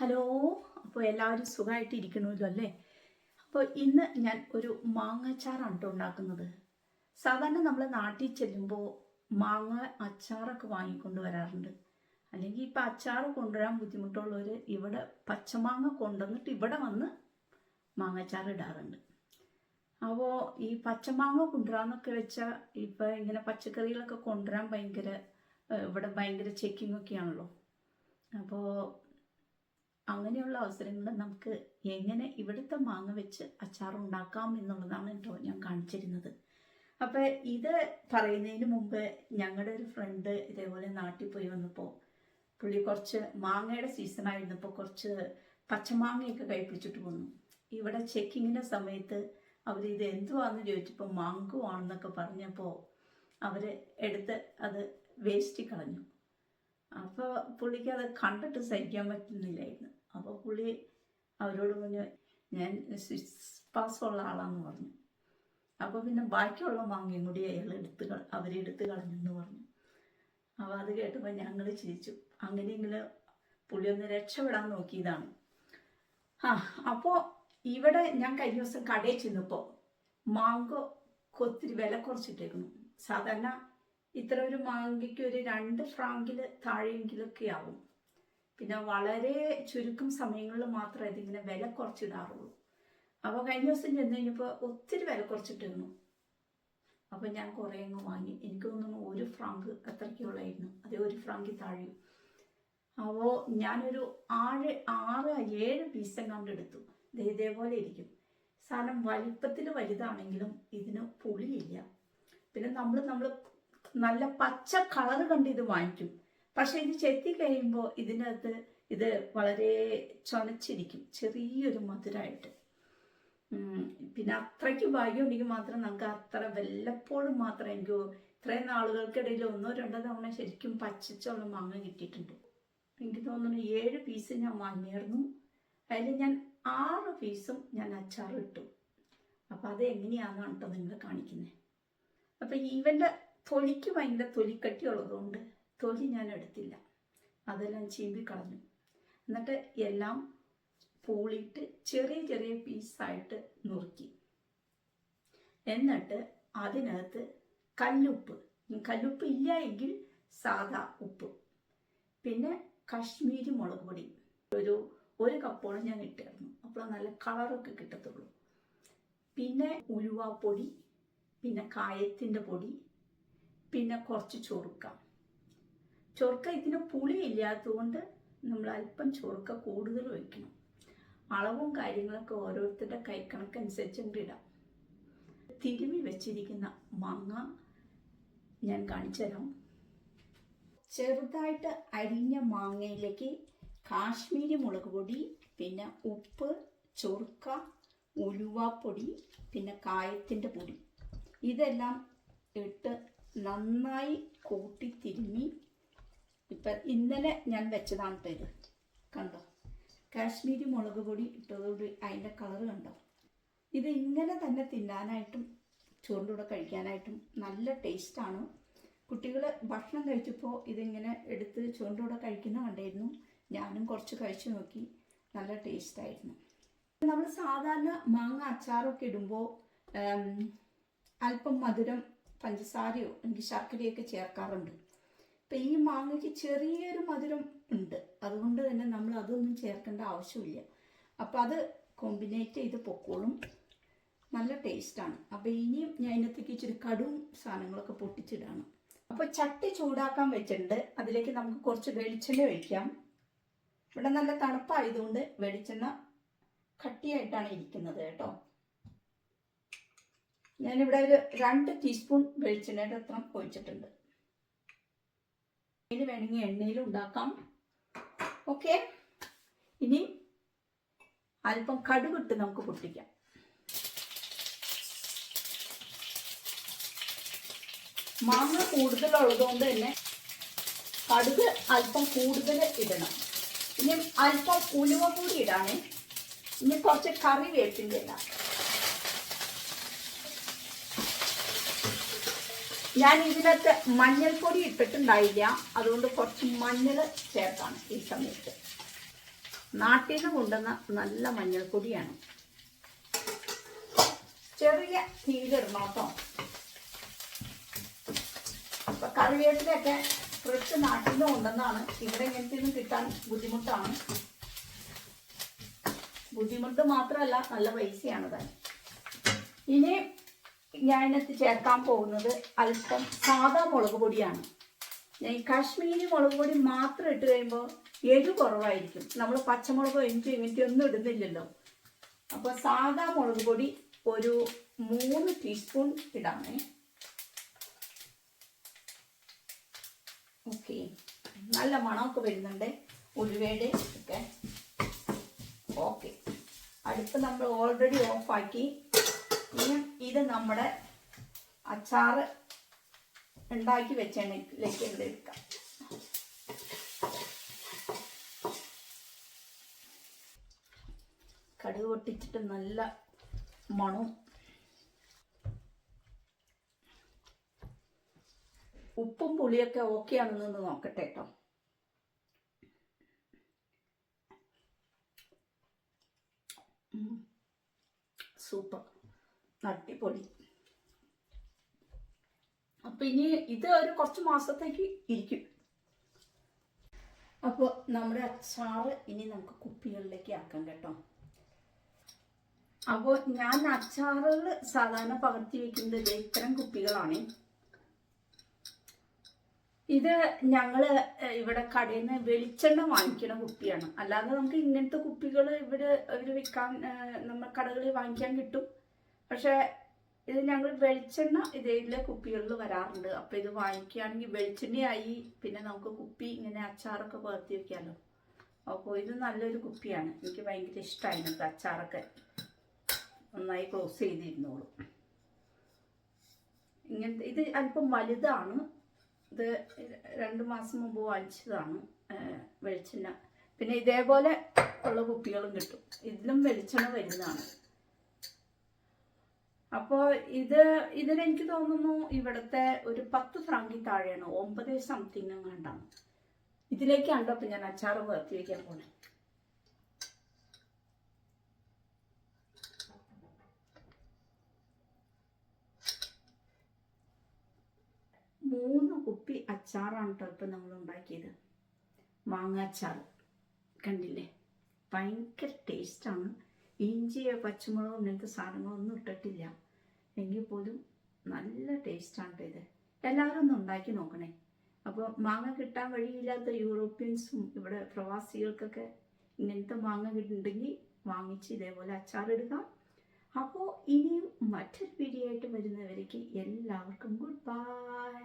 Hello അപ്പോൾ എല്ലാവരും സുഖമായിട്ട് ഇരിക്കണമല്ലോ അല്ലേ? അപ്പോൾ ഇന്ന് ഞാൻ ഒരു മാങ്ങാച്ചാറാണ് കേട്ടോ ഉണ്ടാക്കുന്നത്. സാധാരണ നമ്മൾ നാട്ടിൽ ചെല്ലുമ്പോൾ മാങ്ങ അച്ചാറൊക്കെ വാങ്ങിക്കൊണ്ട് വരാറുണ്ട്. അല്ലെങ്കിൽ ഇപ്പം അച്ചാർ കൊണ്ടുവരാൻ ബുദ്ധിമുട്ടുള്ളവർ ഇവിടെ പച്ചമാങ്ങ കൊണ്ടുവന്നിട്ട് ഇവിടെ വന്ന് മാങ്ങാച്ചാർ ഇടാറുണ്ട്. അപ്പോൾ ഈ പച്ചമാങ്ങ കൊണ്ടുവരാന്നൊക്കെ വെച്ചാൽ ഇപ്പം ഇങ്ങനെ പച്ചക്കറികളൊക്കെ കൊണ്ടുവരാൻ ഭയങ്കര ഇവിടെ ഭയങ്കര ചെക്കിംഗ് ഒക്കെയാണല്ലോ. അപ്പോൾ അങ്ങനെയുള്ള അവസരങ്ങൾ നമുക്ക് എങ്ങനെ ഇവിടുത്തെ മാങ്ങ വെച്ച് അച്ചാർ ഉണ്ടാക്കാം എന്നുള്ളതാണ് കേട്ടോ ഞാൻ കാണിച്ചിരുന്നത്. അപ്പോൾ ഇത് പറയുന്നതിന് മുമ്പ് ഞങ്ങളുടെ ഒരു ഫ്രണ്ട് ഇതേപോലെ നാട്ടിൽ പോയി വന്നപ്പോൾ പുള്ളി കുറച്ച് മാങ്ങയുടെ സീസൺ ആയിരുന്നപ്പോൾ കുറച്ച് പച്ചമാങ്ങയൊക്കെ കഴിപ്പിച്ചിട്ട് വന്നു ഇവിടെ ചെക്കിങ്ങിന്റെ സമയത്ത് അവർ ഇത് എന്തുവാന്ന് ചോദിച്ചപ്പോൾ മാങ്കോ ആണെന്നൊക്കെ പറഞ്ഞപ്പോൾ അവർ എടുത്ത് അത് വേസ്റ്റ് കളഞ്ഞു. അപ്പോൾ പുള്ളിക്ക് അത് കണ്ടിട്ട് സഹിക്കാൻ പറ്റുന്നില്ലായിരുന്നു. പുള്ളി അവരോട് പറഞ്ഞു ഞാൻ സിക്സ് പാസ്സുള്ള ആളാന്ന് പറഞ്ഞു. അപ്പോൾ പിന്നെ ബാക്കിയുള്ള മാങ്ങയും കൂടി അയാൾ എടുത്ത് കള അവരെടുത്ത് കളഞ്ഞെന്ന് പറഞ്ഞു. അപ്പോൾ അത് കേട്ടപ്പോൾ ഞങ്ങൾ ചിരിച്ചു. അങ്ങനെയെങ്കിലും പുള്ളി ഒന്ന് രക്ഷപ്പെടാൻ നോക്കിയതാണ്. ആ അപ്പോൾ ഇവിടെ ഞാൻ കഴിഞ്ഞ ദിവസം കടയിൽ ചെന്നപ്പോൾ മാങ്കോ ഒത്തിരി വില കുറച്ചിട്ടേക്കുന്നു. സാധാരണ ഇത്ര ഒരു മാങ്കയ്ക്ക് ഒരു രണ്ട് ഫ്രാങ്കിൽ താഴെയെങ്കിലൊക്കെ ആവും. പിന്നെ വളരെ ചുരുക്കം സമയങ്ങളിൽ മാത്രമേ ഇതിങ്ങനെ വില കുറച്ചിടാറുള്ളൂ. അപ്പോൾ കഴിഞ്ഞ ദിവസം ചെന്ന് കഴിഞ്ഞപ്പോൾ ഒത്തിരി വില കുറച്ചിട്ടിരുന്നു. അപ്പോൾ ഞാൻ കുറേ അങ്ങ് വാങ്ങി. എനിക്ക് തോന്നുന്നു ഒരു ഫ്രാങ്ക് അത്രയ്ക്കുള്ളായിരുന്നു അതേ ഒരു ഫ്രാങ്കിൽ താഴെയും. അപ്പോൾ ഞാനൊരു ആറ് ആറ് ഏഴ് പീസ് കണ്ടെടുത്തു ഇതേപോലെ ഇരിക്കും. സാധനം വലിപ്പത്തിൽ വലുതാണെങ്കിലും ഇതിന് പുളിയില്ല. പിന്നെ നമ്മൾ നമ്മൾ നല്ല പച്ച കളർ കണ്ട് ഇത് വാങ്ങിക്കും. പക്ഷെ ഇത് ചെത്തി കഴിയുമ്പോൾ ഇതിനകത്ത് ഇത് വളരെ ചൊനച്ചിരിക്കും ചെറിയൊരു മധുരമായിട്ട് പിന്നെ അത്രയ്ക്ക് ഭാഗ്യം ഉണ്ടെങ്കിൽ മാത്രം നമുക്ക് അത്ര വല്ലപ്പോഴും മാത്രം എനിക്ക് ഇത്രയും നാളുകൾക്കിടയിൽ ഒന്നോ രണ്ടോ തവണ ശരിക്കും പച്ചച്ചുള്ള മാങ്ങ കിട്ടിയിട്ടുണ്ട്. എനിക്ക് തോന്നുന്നു ഏഴ് പീസ് ഞാൻ വാങ്ങിയിരുന്നു അതിൽ ഞാൻ ആറ് പീസും ഞാൻ അച്ചാർ ഇട്ടു. അപ്പം അത് എങ്ങനെയാണെന്നാണ് കേട്ടോ നിങ്ങൾ കാണിക്കുന്നത് അപ്പം ഈവന്റെ തൊലിക്ക് ഭയങ്കര തൊലിക്കട്ടി ഉള്ളതുകൊണ്ട് തൊലി ഞാൻ എടുത്തില്ല അതെല്ലാം ചീമ്പി കളഞ്ഞു. എന്നിട്ട് എല്ലാം പൂളിയിട്ട് ചെറിയ ചെറിയ പീസായിട്ട് നുറുക്കി. എന്നിട്ട് അതിനകത്ത് കല്ലുപ്പ്. കല്ലുപ്പ് ഇല്ല എങ്കിൽ സാദാ ഉപ്പ്. പിന്നെ കാശ്മീരി മുളക് പൊടി. ഒരു ഒരു കപ്പോളം ഞാൻ ഇട്ടായിരുന്നു അപ്പോൾ നല്ല കളറൊക്കെ കിട്ടത്തുള്ളൂ. പിന്നെ ഉലുവാപ്പൊടി പിന്നെ കായത്തിന്റെ പൊടി പിന്നെ കുറച്ച് ചൊറുക്ക. ചൊറുക്ക ഇതിന് പുളി ഇല്ലാത്തതുകൊണ്ട് നമ്മൾ അല്പം ചോർക്ക കൂടുതൽ ഒഴിക്കണം. അളവും കാര്യങ്ങളൊക്കെ ഓരോരുത്തരുടെ കൈക്കണക്കനുസരിച്ചുകൊണ്ട് ഇടാം. തിരുമി വെച്ചിരിക്കുന്ന മാങ്ങ ഞാൻ കാണിച്ചു തരാം ചെറുതായിട്ട് അരിഞ്ഞ മാങ്ങയിലേക്ക് കാശ്മീരി മുളക് പൊടി പിന്നെ ഉപ്പ് ചൊറുക്ക ഉലുവാപ്പൊടി പിന്നെ കായത്തിന്റെ പൊടി. ഇതെല്ലാം ഇട്ട് നന്നായി കൂട്ടി തിരുമ്മി ഇപ്പം ഇന്നലെ ഞാൻ വെച്ചതാണ് കേട്ടോ കണ്ടോ? കാശ്മീരി മുളക് പൊടി ഇട്ടതോട് അതിന്റെ കളർ കണ്ടോ? ഇത് ഇങ്ങനെ തന്നെ തിന്നാനായിട്ടും ചോറിന്റെ കഴിക്കാനായിട്ടും നല്ല ടേസ്റ്റാണ് കുട്ടികൾ ഭക്ഷണം കഴിച്ചപ്പോൾ ഇതിങ്ങനെ എടുത്ത് ചോറിന്റെ കഴിക്കുന്ന കണ്ടായിരുന്നു. ഞാനും കുറച്ച് കഴിച്ചു നോക്കി. നല്ല ടേസ്റ്റായിരുന്നു നമ്മൾ സാധാരണ മാങ്ങ അച്ചാറൊക്കെ ഇടുമ്പോൾ അല്പം മധുരം പഞ്ചസാരയോ അല്ലെങ്കിൽ ശർക്കരയൊക്കെ ചേർക്കാറുണ്ട്. ഇപ്പം ഈ മാങ്ങയ്ക്ക് ചെറിയൊരു മധുരം ഉണ്ട്. അതുകൊണ്ട് തന്നെ നമ്മൾ അതൊന്നും ചേർക്കേണ്ട ആവശ്യമില്ല. അപ്പം അത് കോമ്പിനേറ്റ് ചെയ്ത് പൊക്കോളും. നല്ല ടേസ്റ്റാണ് അപ്പോൾ ഇനിയും ഞാൻ ഇതിനകത്തേക്ക് ഇച്ചിരി കടും സാധനങ്ങളൊക്കെ പൊട്ടിച്ചിടാണ്. അപ്പോൾ ചട്ടി ചൂടാക്കാൻ വെച്ചിട്ടുണ്ട്. അതിലേക്ക് നമുക്ക് കുറച്ച് വെളിച്ചെണ്ണ ഒഴിക്കാം. ഇവിടെ നല്ല തണുപ്പായതുകൊണ്ട് വെളിച്ചെണ്ണ കട്ടിയായിട്ടാണ് ഇരിക്കുന്നത് കേട്ടോ. ഞാനിവിടെ ഒരു രണ്ട് ടീസ്പൂൺ വെളിച്ചെണ്ണയുടെ അത്ര ഒഴിച്ചിട്ടുണ്ട്. ഇതിന് വേണമെങ്കിൽ എണ്ണയിൽ ഉണ്ടാക്കാം. ഓക്കെ ഇനി അല്പം കടുകിട്ട് നമുക്ക് പൊട്ടിക്കാം. മാങ്ങ കൂടുതലുള്ളതുകൊണ്ട് തന്നെ കടുക് അല്പം കൂടുതൽ ഇടണം. ഇനി അല്പം ഉലുവ കൂടി ഇടാണേ ഇനി കുറച്ച് കറി വേപ്പിന്റെ ഇടാം. ഞാൻ ഇതിനകത്ത് മഞ്ഞൾപ്പൊടി ഇട്ടിട്ടുണ്ടായില്ല. അതുകൊണ്ട് കുറച്ച് മഞ്ഞൾ ചേർത്താണ് ഈ സമയത്ത്. നാട്ടിൽ നിന്ന് കൊണ്ടുവന്ന നല്ല മഞ്ഞൾപ്പൊടിയാണ്. ചെറിയ തീയിലിടണം കേട്ടോ. അപ്പൊ കറിവേപ്പിലൊക്കെ ഫ്രഷ് നാട്ടിൽ നിന്ന് കൊണ്ടുവന്നാണ് ഇവിടെ ഇങ്ങനത്തെ ഒന്നും കിട്ടാൻ ബുദ്ധിമുട്ടാണ്. ബുദ്ധിമുട്ട് മാത്രമല്ല നല്ല പൈസയാണ് തന്നെ ഇനി ഞാനിനകത്ത് ചേർക്കാൻ പോകുന്നത് അല്പം സാധാ മുളക് പൊടിയാണ്. ഞാൻ കാശ്മീരി മുളക് പൊടി മാത്രം ഇട്ട് കഴിയുമ്പോൾ എരിവ് കുറവായിരിക്കും. നമ്മൾ പച്ചമുളകോ ഇഞ്ചി ഇങ്ങനത്തെ ഒന്നും ഇടുന്നില്ലല്ലോ. അപ്പോൾ സാധാ മുളക് പൊടി ഒരു മൂന്ന് ടീസ്പൂൺ ഇടാമേ. ഓക്കെ. നല്ല മണമൊക്കെ വരുന്നുണ്ട്. ഉലുവയുടെ ഒക്കെ. ഓക്കെ. അടുത്ത് നമ്മൾ ഓൾറെഡി ഓഫാക്കി. ഇനി ഇത് നമ്മുടെ അച്ചാറ് ഉണ്ടാക്കി ഇവിടെ എടുക്കാം. കടുക് പൊട്ടിച്ചിട്ട് നല്ല മണവും ഉപ്പും പുളിയൊക്കെ ഓക്കെ ആണെന്ന് നോക്കട്ടെ കേട്ടോ സൂപ്പർ. അടിപൊളി. അപ്പൊ ഇനി ഇത് ഒരു കുറച്ച് മാസത്തേക്ക് ഇരിക്കും. അപ്പോൾ നമ്മുടെ അച്ചാറ് ഇനി നമുക്ക് കുപ്പികളിലേക്ക് ആക്കാം കേട്ടോ. അപ്പോൾ ഞാൻ അച്ചാറുകൾ സാധാരണ പകർത്തി വെക്കുന്നത് ഇത്തരം കുപ്പികളാണ്. ഇത് ഞങ്ങൾ ഇവിടെ കടയിൽ നിന്ന് വെളിച്ചെണ്ണ വാങ്ങിക്കുന്ന കുപ്പിയാണ്. അല്ലാതെ നമുക്ക് ഇങ്ങനത്തെ കുപ്പികൾ ഇവിടെ ഇവർ വിൽക്കാൻ നമ്മൾ കടകളിൽ വാങ്ങിക്കാൻ കിട്ടും. പക്ഷേ ഇത് ഞങ്ങൾ വെളിച്ചെണ്ണ ഇതിലെ കുപ്പികളിൽ വരാറുണ്ട്. അപ്പോൾ ഇത് വാങ്ങിക്കുകയാണെങ്കിൽ വെളിച്ചെണ്ണയായി പിന്നെ നമുക്ക് കുപ്പി ഇങ്ങനെ അച്ചാറൊക്കെ പകർത്തി വെക്കാമല്ലോ അപ്പോൾ ഇത് നല്ലൊരു കുപ്പിയാണ്. എനിക്ക് ഭയങ്കര ഇഷ്ടമായിരുന്നു അച്ചാറൊക്കെ. നന്നായി ക്ലോസ് ചെയ്തിരുന്നോളൂ. ഇങ്ങനത്തെ ഇത് അല്പം വലുതാണ്. ഇത് രണ്ട് മാസം മുമ്പ് വാങ്ങിച്ചതാണ് വെളിച്ചെണ്ണ. പിന്നെ ഇതേപോലെ ഉള്ള കുപ്പികളും കിട്ടും. ഇതിലും വെളിച്ചെണ്ണ വരുന്നതാണ്. അപ്പോൾ ഇത് ഇതിനെനിക്ക് തോന്നുന്നു ഇവിടുത്തെ ഒരു പത്ത് ഫ്രാങ്കി താഴെയാണ്. ഒമ്പത് സംതിങ് എങ്ങാണ്ടാണ് ഇതിലേക്കാണല്ലോ അപ്പം ഞാൻ അച്ചാറ് വേർത്തി വയ്ക്കാൻ പോണേ. മൂന്ന് കുപ്പി അച്ചാറാണ് കേട്ടോ ഇപ്പം നമ്മൾ ഉണ്ടാക്കിയത്. മാങ്ങ അച്ചാർ. കണ്ടില്ലേ? ഭയങ്കര ടേസ്റ്റാണ് ഇഞ്ചിയോ പച്ചമുളകോ ഇങ്ങനത്തെ സാധനങ്ങളൊന്നും ഇട്ടിട്ടില്ല. എങ്കിൽ പോലും നല്ല ടേസ്റ്റാണ് ഇത്. എല്ലാവരും ഒന്ന് ഉണ്ടാക്കി നോക്കണേ. അപ്പോൾ മാങ്ങ കിട്ടാൻ വഴിയില്ലാത്ത യൂറോപ്യൻസും ഇവിടെ പ്രവാസികൾക്കൊക്കെ ഇങ്ങനത്തെ മാങ്ങ കിട്ടുന്നുണ്ടെങ്കിൽ വാങ്ങിച്ച് ഇതേപോലെ അച്ചാറിടുക അപ്പോൾ ഇനിയും മറ്റൊരു വീഡിയോ ആയിട്ട് വരുന്നവരേക്ക് എല്ലാവർക്കും ഗുഡ് ബൈ